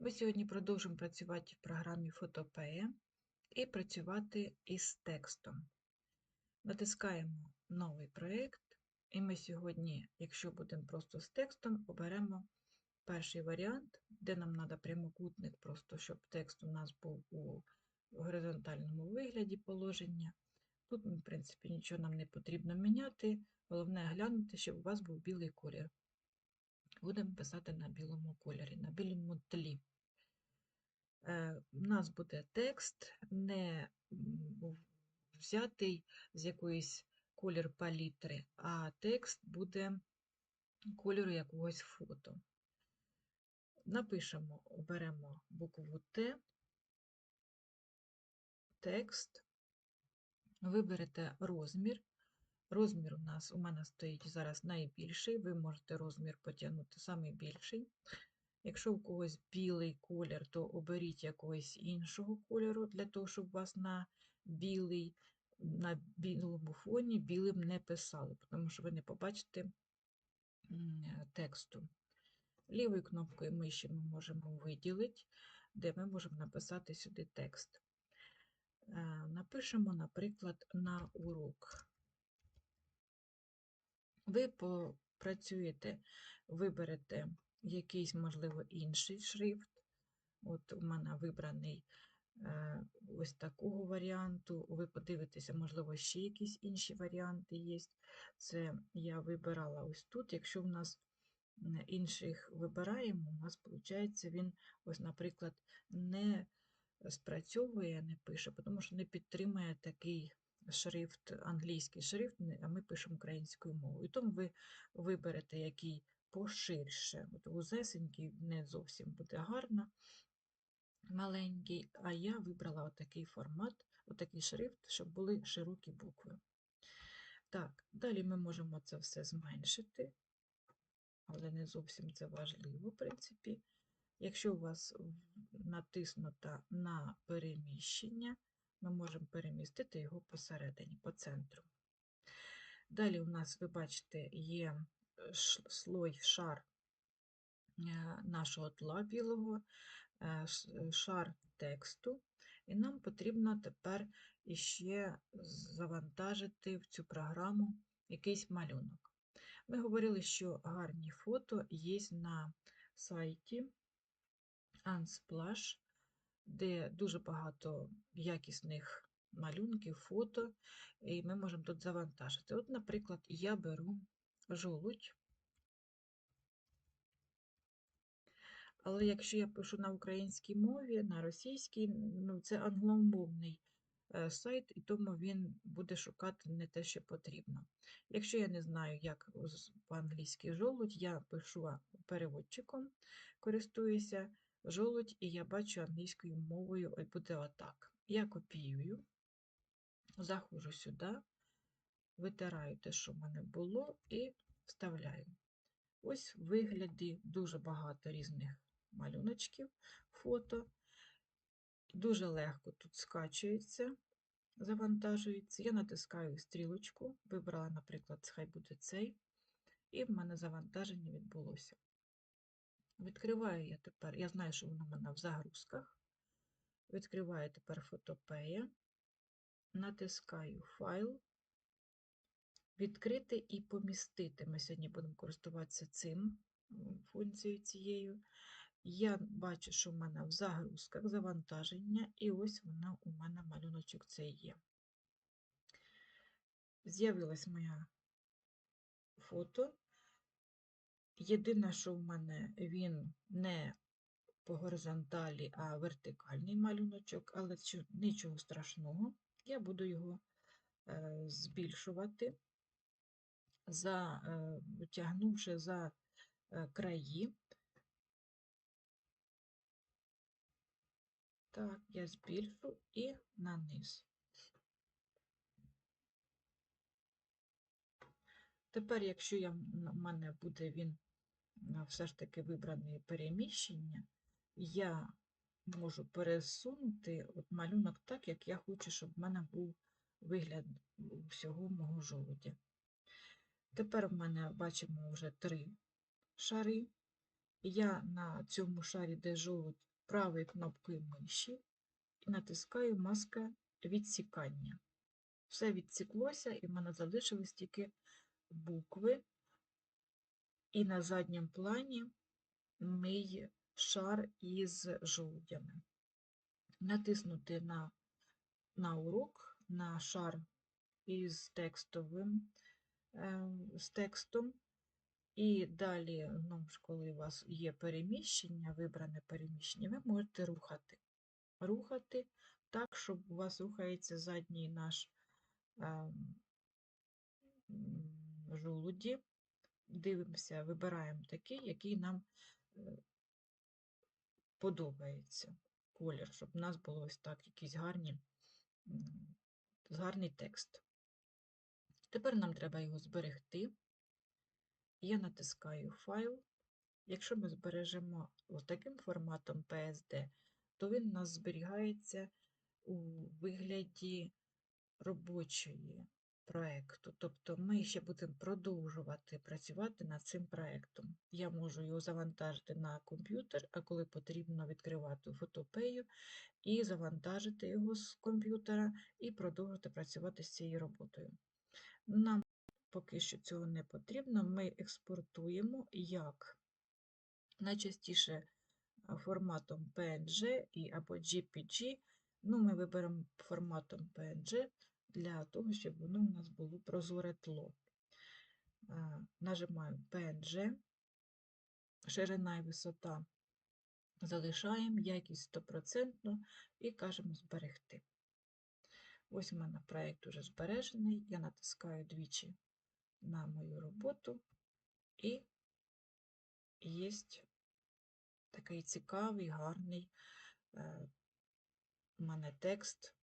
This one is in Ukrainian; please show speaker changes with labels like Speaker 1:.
Speaker 1: Ми сьогодні продовжимо працювати в програмі Photopea і працювати із текстом. Натискаємо новий проєкт, і ми сьогодні, якщо будемо просто з текстом, оберемо перший варіант, де нам треба прямокутник, просто щоб текст у нас був у горизонтальному вигляді положення. Тут, в принципі, нічого нам не потрібно міняти. Головне глянути, щоб у вас був білий колір. Будемо писати на білому кольорі, на білому тлі. Е, У нас буде текст, не взятий з якоїсь колір палітри, а текст буде кольору якогось фото. Напишемо, оберемо букву Т, текст, виберете розмір. Розмір у нас у мене стоїть зараз найбільший, ви можете розмір потягнути самий більший. Якщо у когось білий колір, то оберіть якогось іншого кольору, для того, щоб вас на білий, на білому фоні білим не писали, тому що ви не побачите тексту. Лівою кнопкою миші ми можемо виділити, де ми можемо написати сюди текст. Е, Напишемо, наприклад, на урок. Ви попрацюєте, виберете якийсь, можливо, інший шрифт. От у мене вибраний е, ось такого варіанту. Ви подивитеся, можливо, ще якісь інші варіанти є. Це я вибирала ось тут. Якщо в нас інших вибираємо, у нас виходить, він, ось, наприклад, не спрацьовує, не пише, тому що не підтримує такий шрифт, англійський шрифт, а ми пишемо українською мовою. Тому ви виберете, який поширше. От вузесенький не зовсім буде гарно, маленький, а я вибрала отакий формат, отакий шрифт, щоб були широкі букви. Так, далі ми можемо це все зменшити, але не зовсім це важливо, в принципі. Якщо у вас натиснуто на переміщення, ми можемо перемістити його посередині, по центру. Далі у нас, ви бачите, є е, слой, шар е, нашого тла білого, е, шар тексту, і нам потрібно тепер іще завантажити в цю програму якийсь малюнок. Ми говорили, що гарні фото є на сайті Unsplash, де дуже багато якісних малюнків, фото, і ми можемо тут завантажити. От, наприклад, я беру жолудь, але якщо я пишу на українській мові, на російській, ну, це англомовний е, сайт, і тому він буде шукати не те, що потрібно. Якщо я не знаю, як по-англійськи жолудь, я пишу переводчиком, користуюся жолудь, і я бачу англійською мовою ось буде отак. Я копіюю, заходжу сюди, витираю те, що в мене було, і вставляю. Ось вигляді дуже багато різних малюночків, фото. Дуже легко тут скачується, завантажується. Я натискаю стрілочку, вибрала, наприклад, хай буде цей, і в мене завантаження відбулося. Відкриваю я тепер, я знаю, що воно в мене в загрузках. Відкриваю тепер фотопея, натискаю файл, відкрити і помістити. Ми сьогодні будемо користуватися цим функцією цією. Я бачу, що в мене в загрузках завантаження, і ось вона у мене малюночок цей є. З'явилась моя фото. Єдине, що в мене він не по горизонталі, а вертикальний малюночок, але нічого страшного. Я буду його е, збільшувати, за, е, витягнувши за е, краї. Так, я збільшу і на низ. Тепер, якщо я, у мене буде він все ж таки вибраний переміщення, я можу пересунути от малюнок так, як я хочу, щоб в мене був вигляд всього мого жолудя. Тепер в мене бачимо вже три шари. я на цьому шарі, де жовть, правою кнопкою миші і натискаю маска відсікання. Все відсіклося, і в мене залишились тільки букви, і на задньому плані мій шар із жовтями. Натиснути на, на урок, на шар із текстовим, е, з текстом. І далі, ну, коли у вас є переміщення, вибране переміщення, ви можете рухати. Рухати так, щоб у вас рухається задній наш м, жолуді. Дивимося, вибираємо такий, який нам е, подобається колір, щоб у нас було ось так якийсь гарні, гарний текст. Тепер нам треба його зберегти. Я натискаю файл. Якщо ми збережемо таким форматом PSD, то він у нас зберігається у вигляді робочої проєкту. Тобто ми ще будемо продовжувати працювати над цим проєктом. Я можу його завантажити на комп'ютер, а коли потрібно відкривати фотопею і завантажити його з комп'ютера і продовжити працювати з цією роботою. Нам поки що цього не потрібно. Ми експортуємо як найчастіше форматом PNG і або JPG. Ну, ми виберемо форматом PNG для того, щоб воно у нас було прозоре тло. Нажимаю PNG, ширина і висота залишаємо, якість 100% і кажемо зберегти. Ось у мене проєкт уже збережений. Я натискаю двічі на мою роботу і є такий цікавий, гарний е, у мене текст